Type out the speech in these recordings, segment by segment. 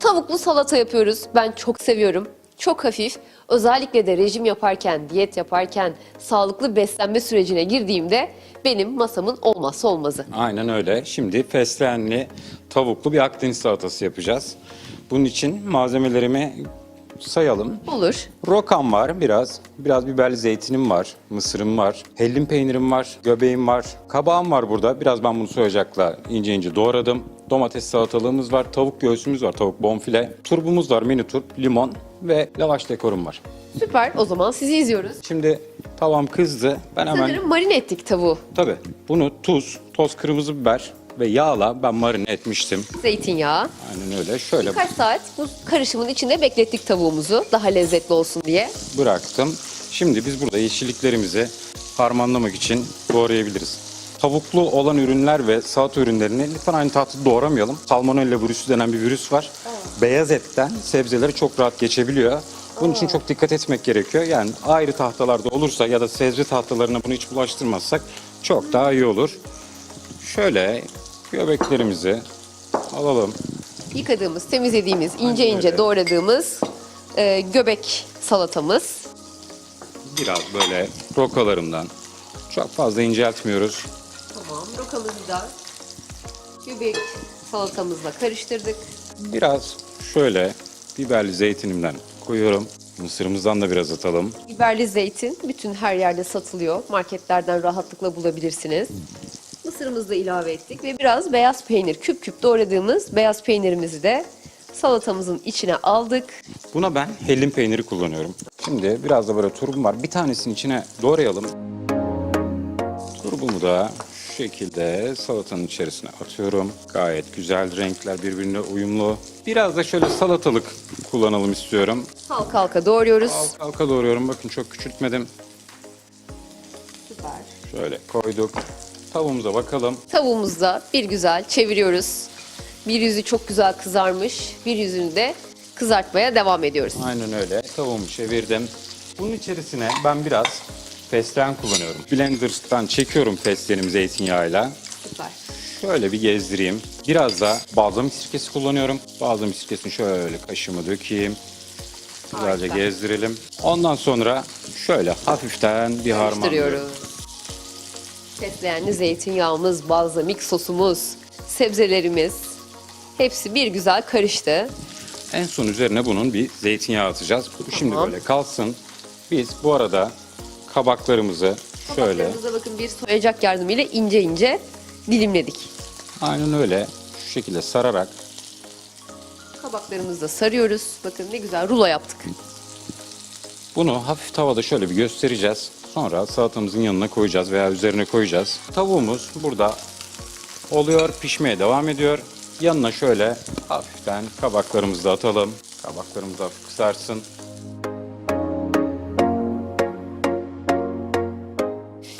Tavuklu salata yapıyoruz. Ben çok seviyorum. Çok hafif. Özellikle de rejim yaparken, diyet yaparken, sağlıklı beslenme sürecine girdiğimde benim masamın olmazsa olmazı. Aynen öyle. Şimdi fesleğenli tavuklu bir Akdeniz salatası yapacağız. Bunun için malzemelerimi sayalım. Olur. Rokam var biraz. Biraz biberli zeytinim var. Mısırım var. Hellim peynirim var. Göbeğim var. Kabağım var burada. Biraz ben bunu soyacakla ince ince doğradım. Domates salatalığımız var. Tavuk göğsümüz var. Tavuk bonfile. Turbumuz var. Mini turp, limon ve lavaş dekorum var. Süper. O zaman sizi izliyoruz. Şimdi tavam kızdı. Ben hemen Sanırım marine ettik tavuğu. tabii bunu tuz, toz kırmızı biber ve yağla ben marine etmiştim. Zeytinyağı. Aynen öyle. Şöyle Birkaç saat bu karışımın içinde beklettik tavuğumuzu. Daha lezzetli olsun diye. bıraktım. Şimdi biz burada yeşilliklerimizi harmanlamak için doğrayabiliriz. Tavuklu olan ürünler ve salata ürünlerini lütfen aynı tahtada doğramayalım. Salmonella virüsü denen bir virüs var. Beyaz etten sebzeleri çok rahat geçebiliyor. Bunun için çok dikkat etmek gerekiyor. Yani ayrı tahtalarda olursa ya da sebze tahtalarına bunu hiç bulaştırmazsak çok daha iyi olur. Şöyle göbeklerimizi alalım. Yıkadığımız, temizlediğimiz, ince Aynen ince öyle. doğradığımız e, göbek salatamız. Biraz böyle rokalarımdan. Çok fazla inceltmiyoruz. Da göbek salatamızla karıştırdık. Biraz şöyle biberli zeytinimden koyuyorum. Mısırımızdan da biraz atalım. Biberli zeytin bütün her yerde satılıyor. Marketlerden rahatlıkla bulabilirsiniz. Mısırımızı da ilave ettik ve biraz beyaz peynir, küp küp doğradığımız beyaz peynirimizi de salatamızın içine aldık. Buna ben hellim peyniri kullanıyorum. Şimdi biraz da böyle turbum var. Bir tanesini içine doğrayalım. Turbumu da şekilde salatanın içerisine atıyorum. Gayet güzel renkler birbirine uyumlu. Biraz da şöyle salatalık kullanalım istiyorum. Halka halka doğruyoruz. Halka halka doğruyorum. Bakın çok küçültmedim. Süper. Şöyle koyduk. Tavuğumuza bakalım. Tavuğumuzu da bir güzel çeviriyoruz. Bir yüzü çok güzel kızarmış. Bir yüzünü de kızartmaya devam ediyoruz. Aynen öyle. Tavuğumu çevirdim. Bunun içerisine ben biraz fesleğen kullanıyorum. Blender'dan çekiyorum fesleğenimi zeytinyağıyla. Süper. Şöyle bir gezdireyim. Biraz da balzamik sirkesi kullanıyorum. Balzamik sirkesini şöyle kaşığıma dökeyim. Güzelce Harika. gezdirelim. Ondan sonra şöyle hafiften bir harmanlıyorum. Fesleğenli zeytinyağımız, balzamik sosumuz, sebzelerimiz hepsi bir güzel karıştı. En son üzerine bunun bir zeytinyağı atacağız. Bu şimdi Tamam. böyle kalsın. Biz bu arada kabaklarımızı şöyle Kabaklarımıza bakın bir soyacak yardımıyla ince ince dilimledik. aynen öyle şu şekilde sararak Kabaklarımızı da sarıyoruz. Bakın ne güzel rulo yaptık. Bunu hafif tavada şöyle bir göstereceğiz. Sonra salatamızın yanına koyacağız veya üzerine koyacağız. Tavuğumuz burada oluyor, pişmeye devam ediyor. Yanına şöyle hafiften kabaklarımızı da atalım. Kabaklarımız hafif kısarsın.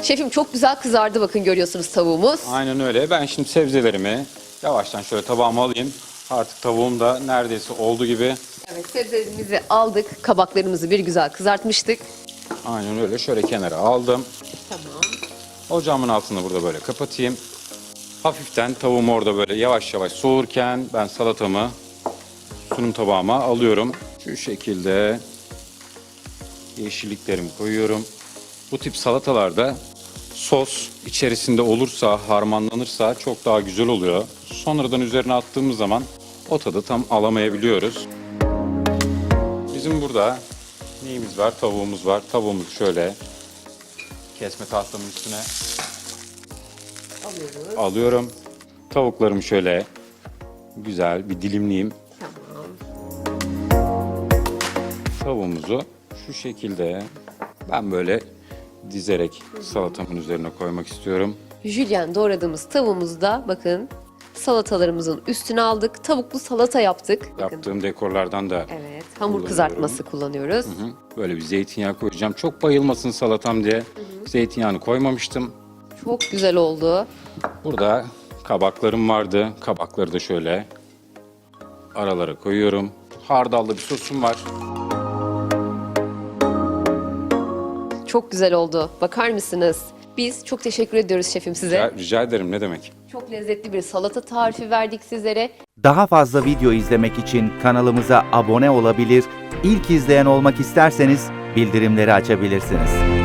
Şefim çok güzel kızardı bakın görüyorsunuz tavuğumuz. Aynen öyle. Ben şimdi sebzelerimi yavaştan şöyle tabağıma alayım. Artık tavuğum da neredeyse oldu gibi. Evet sebzelerimizi aldık. Kabaklarımızı bir güzel kızartmıştık. Aynen öyle. Şöyle kenara aldım. Tamam. Ocağımın altını burada böyle kapatayım. Hafiften tavuğum orada böyle yavaş yavaş soğurken ben salatamı sunum tabağıma alıyorum. Şu şekilde yeşilliklerimi koyuyorum. Bu tip salatalarda sos içerisinde olursa, harmanlanırsa çok daha güzel oluyor. Sonradan üzerine attığımız zaman o tadı tam alamayabiliyoruz. Bizim burada neyimiz var? Tavuğumuz var. Tavuğumuzu şöyle kesme tahtamın üstüne Alıyoruz. alıyorum. Tavuklarımı şöyle güzel bir dilimleyeyim. Tamam. Tavuğumuzu şu şekilde ben böyle dizerek salatamın üzerine koymak istiyorum. Jülyen doğradığımız tavuğumuzu da bakın salatalarımızın üstüne aldık. Tavuklu salata yaptık. Bakın. Yaptığım dekorlardan da Evet, hamur kızartması kullanıyoruz. Hı, böyle bir zeytinyağı koyacağım. Çok bayılmasın salatam diye zeytinyağını koymamıştım. Çok güzel oldu. Burada kabaklarım vardı. Kabakları da şöyle aralara koyuyorum. Hardallı bir sosum var. Çok güzel oldu. Bakar mısınız? Biz çok teşekkür ediyoruz şefim size. Rica, rica ederim ne demek. Çok lezzetli bir salata tarifi verdik sizlere. Daha fazla video izlemek için kanalımıza abone olabilir, ilk izleyen olmak isterseniz bildirimleri açabilirsiniz.